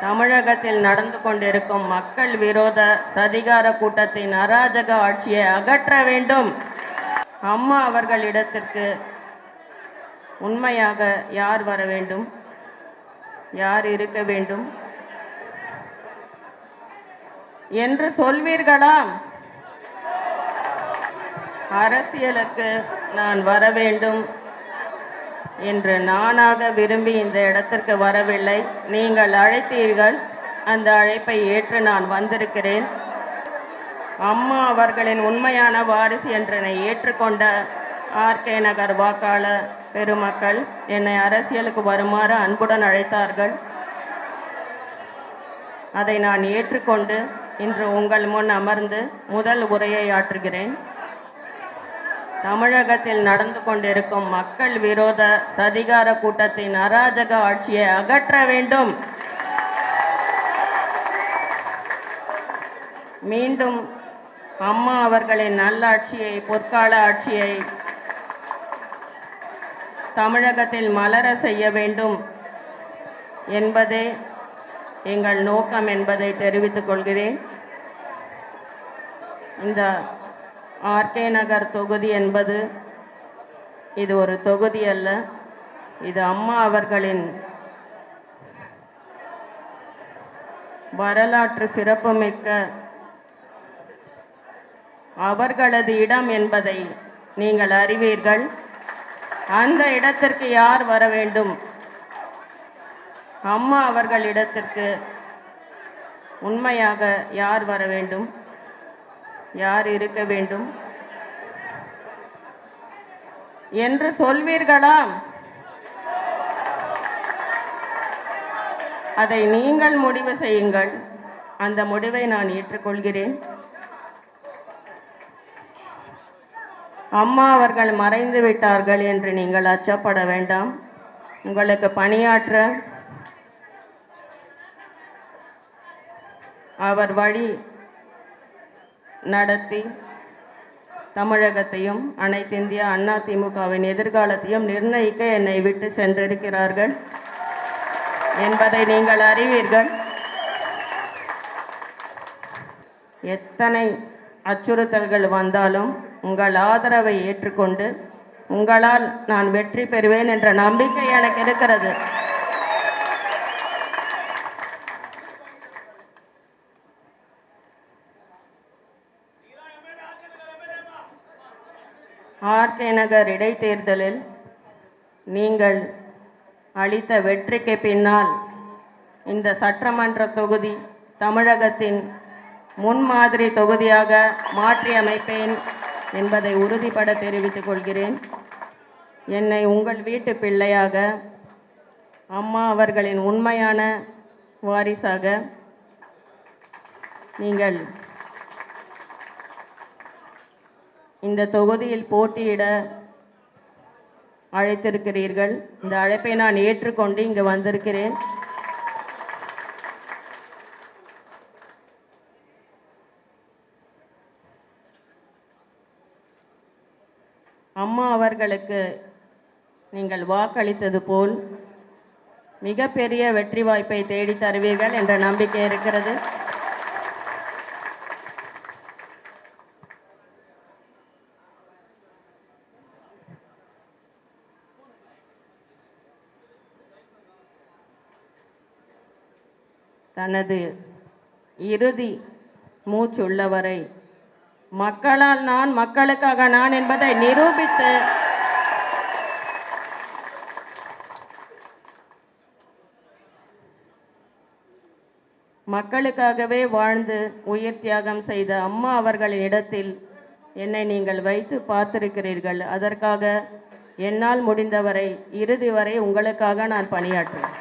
தமிழகத்தில் நடந்து கொண்டிருக்கும் மக்கள் விரோத சதிகார கூட்டத்தின் அராஜக ஆட்சியை அகற்ற வேண்டும். அம்மா அவர்களிடத்திற்கு உண்மையாக யார் வர வேண்டும்? யார் இருக்க வேண்டும்? என்று சொல்வீர்களாம். அரசியலுக்கு நான் வர வேண்டும். என்று நானாக விரும்பி இந்த இடத்திற்கு வரவில்லை. நீங்கள் அழைத்தீர்கள். அந்த அழைப்பை ஏற்று நான் வந்திருக்கிறேன். அம்மா அவர்களின் உண்மையான வாரிசு என்றனை ஏற்றுக்கொண்ட ஆர்கே நகர் வாக்காளர் பெருமக்கள் என்னை அரசியலுக்கு வருமாறு அன்புடன் அழைத்தார்கள். அதை நான் ஏற்றுக்கொண்டு இன்று உங்கள் முன் அமர்ந்து முதல் உரையை ஆற்றுகிறேன். தமிழகத்தில் நடந்து கொண்டிருக்கும் மக்கள் விரோத சதிகார கூட்டத்தின் அராஜக ஆட்சியை அகற்ற வேண்டும். மீண்டும் அம்மா அவர்களின் நல்லாட்சியை பொற்கால ஆட்சியை தமிழகத்தில் மலர செய்ய வேண்டும் என்பதே எங்கள் நோக்கம் என்பதை தெரிவித்துக் கொள்கிறேன். இந்த ஆர்கே நகர் தொகுதி என்பது இது ஒரு தொகுதி அல்ல. இது அம்மா அவர்களின் வரலாற்று சிறப்புமிக்க அவர்களது இடம் என்பதை நீங்கள் அறிவீர்கள். அந்த இடத்திற்கு யார் வர வேண்டும்? அம்மா அவர்கள் இடத்திற்கு உண்மையாக யார் வர வேண்டும்? யார் இருக்க வேண்டும்? என்று சொல்வீர்களாம் அதை நீங்கள் முடிவு செய்யுங்கள். அந்த முடிவை நான் ஏற்றுக்கொள்கிறேன். அம்மா அவர்கள் மறைந்து விட்டார்கள் என்று நீங்கள் அச்சப்பட வேண்டாம். உங்களுக்கு பணியாற்ற அவர் வழி நடத்தி தமிழகத்தையும் அனைத்திந்திய அண்ணா திமுகவின் எதிர்காலத்தையும் நிர்ணயிக்க என்னை விட்டு சென்றிருக்கிறார்கள் என்பதை நீங்கள் அறிவீர்கள். எத்தனை அச்சுறுத்தல்கள் வந்தாலும் உங்கள் ஆதரவை ஏற்றுக்கொண்டு உங்களால் நான் வெற்றி பெறுவேன் என்ற நம்பிக்கை எனக்கு இருக்கிறது. ஆர்கே நகர் இடைத்தேர்தலில் நீங்கள் அளித்த வெற்றிக்கு பின்னால் இந்த சட்டமன்ற தொகுதி தமிழகத்தின் முன்மாதிரி தொகுதியாக மாற்றி அமைப்பேன் என்பதை உறுதிபட தெரிவித்துக் கொள்கிறேன். என்னை உங்கள் வீட்டு பிள்ளையாக அம்மா அவர்களின் உண்மையான வாரிசாக நீங்கள் இந்த தொகுதியில் போட்டியிட அழைத்திருக்கிறீர்கள். இந்த அழைப்பை நான் ஏற்றுக்கொண்டு இங்கு வந்திருக்கிறேன். அம்மா அவர்களுக்கு நீங்கள் வாக்களித்தது போல் மிகப்பெரிய வெற்றி வாய்ப்பை தேடி தருவீர்கள் என்ற நம்பிக்கை இருக்கிறது. தனது இறுதி மூச்சுள்ளவரை மக்களால் நான் மக்களுக்காக நான் என்பதை நிரூபித்து மக்களுக்காகவே வாழ்ந்து உயிர் தியாகம் செய்த அம்மா அவர்களின் இடத்தில் என்னை நீங்கள் வைத்து பார்த்திருக்கிறீர்கள். அதற்காக என்னால் முடிந்தவரை இறுதி வரை உங்களுக்காக நான் பணியாற்றுவேன்.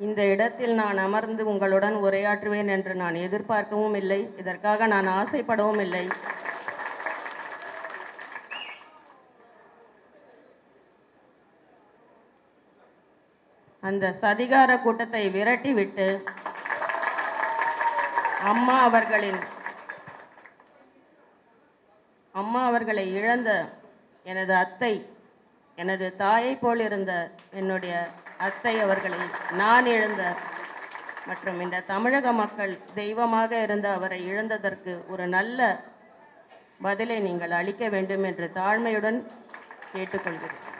இந்த இடத்தில் நான் அமர்ந்து உங்களுடன் உரையாற்றுவேன் என்று நான் எதிர்பார்க்கவும் இல்லை. இதற்காக நான் ஆசைப்படவும் இல்லை. அந்த சதிகார கூட்டத்தை விரட்டிவிட்டு அம்மா அவர்களின் அம்மா அவர்களை இழந்த எனது அத்தை எனது தாயைப் போல் இருந்த என்னுடைய அத்தை அவர்களை நான் இழந்த மற்றும் இந்த தமிழக மக்கள் தெய்வமாக இருந்த அவரை இழந்ததற்கு ஒரு நல்ல பதிலை நீங்கள் அளிக்க வேண்டும் என்று தாழ்மையுடன் கேட்டுக்கொள்கிறேன்.